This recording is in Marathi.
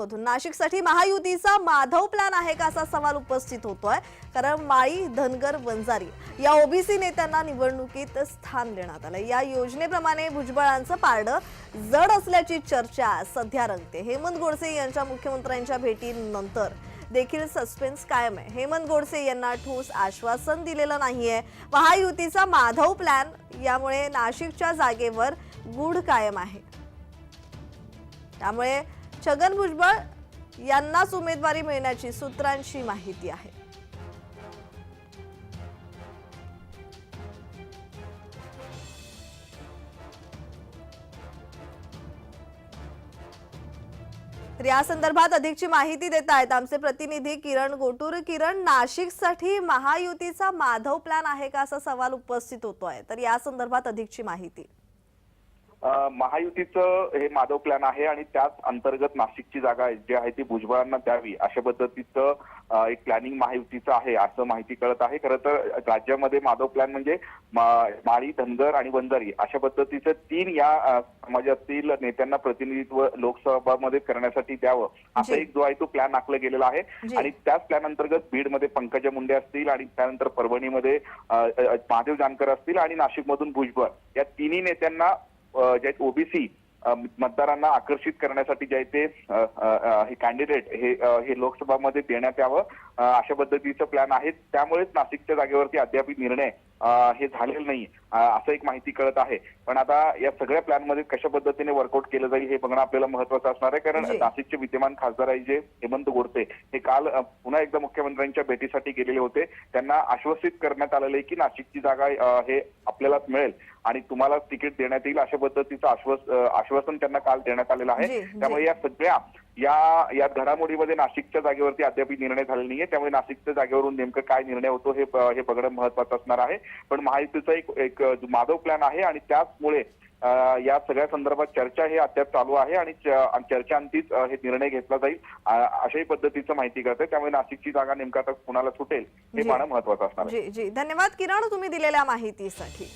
मधून. नाशिकसाठी महायुतीचा माधव प्लॅन आहे का असा सवाल उपस्थित होतोय. कारण माळी धनगर वंजारी या ओबीसी नेत्यांना निवडणुकीत स्थान देण्यात आलं या योजनेप्रमाणे भुजबळांचं पारडं जड असल्याची चर्चा सध्या रंगते. हेमंत गोडसे यांच्या मुख्यमंत्र्यांच्या भेटीनंतर देखील सस्पेन्स कायम आहे. हेमंत गोडसे यांना ठोस आश्वासन दिलेलं नाहीये. महायुतीचा माधव प्लॅन यामुळे नाशिकच्या जागेवर गूढ कायम आहे. त्यामुळे छगन भुजबळ यांनाच उमेदवारी मिळण्याची सूत्रांची माहिती आहे. तर या संदर्भात अधिकची माहिती देत आहेत आमचे प्रतिनिधी किरण गोटूर. किरण नाशिकसाठी महायुतीचा माधव प्लॅन आहे का असा सवाल उपस्थित होतो आहे तर या संदर्भात अधिकची माहिती. महायुतीचं हे माधव प्लॅन आहे आणि त्याच अंतर्गत नाशिकची जागा आहे, जी आहे ती भुजबळांना द्यावी अशा पद्धतीचं एक प्लॅनिंग महायुतीचं आहे असं माहिती कळत आहे खरं तर राज्यामध्ये माधव प्लॅन म्हणजे माळी धनगर आणि वंजारी अशा पद्धतीचं तीन या समाजातील नेत्यांना प्रतिनिधित्व लोकसभामध्ये करण्यासाठी द्यावं असं. एक जो आहे तो प्लॅन आखला गेलेला आहे. आणि त्याच प्लॅन अंतर्गत बीडमध्ये पंकजा मुंडे असतील आणि त्यानंतर परभणीमध्ये महादेव जानकर असतील आणि नाशिकमधून भुजबळ या तिन्ही नेत्यांना जे आहेत ओबीसी मतदारांना आकर्षित करण्यासाठी जे आहे ते हे कॅन्डिडेट हे हे लोकसभामध्ये देण्यात यावं अशा पद्धतीचं प्लॅन आहे त्यामुळेच नाशिकच्या जागेवरती अद्याप निर्णय हे झालेलं नाही असं एक माहिती कळत आहे. पण आता या सगळ्या प्लॅनमध्ये कशा पद्धतीने वर्कआउट केलं जाईल हे बघणं आपल्याला महत्वाचं असणार आहे. कारण. नाशिकचे विद्यमान खासदार आहे जे हेमंत गोडसे हे काल पुन्हा एकदा मुख्यमंत्र्यांच्या भेटीसाठी गेलेले होते. त्यांना आश्वासित करण्यात आलेलं आहे की नाशिकची जागा हे आपल्यालाच मिळेल आणि तुम्हाला तिकीट देण्यात येईल अशा पद्धतीचं आश्वास आश्वासन त्यांना काल देण्यात आलेलं आहे. त्यामुळे या सगळ्या या या घडामोडीमध्ये नाशिकच्या जागेवरती अद्याप निर्णय झालेला नाहीये. त्यामुळे नाशिकच्या जागेवरून नेमकं काय निर्णय होतो हे हे बघणं महत्वाचं असणार आहे. पण महायुतीचा एक एक माधव प्लॅन आहे आणि त्याचमुळे या सगळ्या संदर्भात चर्चा हे अद्याप चालू आहे आणि चर्चांतीच हे निर्णय घेतला जाईल. अशाही पद्धतीचं माहिती कळते त्यामुळे नाशिकची जागा नेमका आता कुणाला सुटेल हे. पाहणं महत्वाचं असणार आहे. जी जी. धन्यवाद किरण तुम्ही दिलेल्या माहितीसाठी.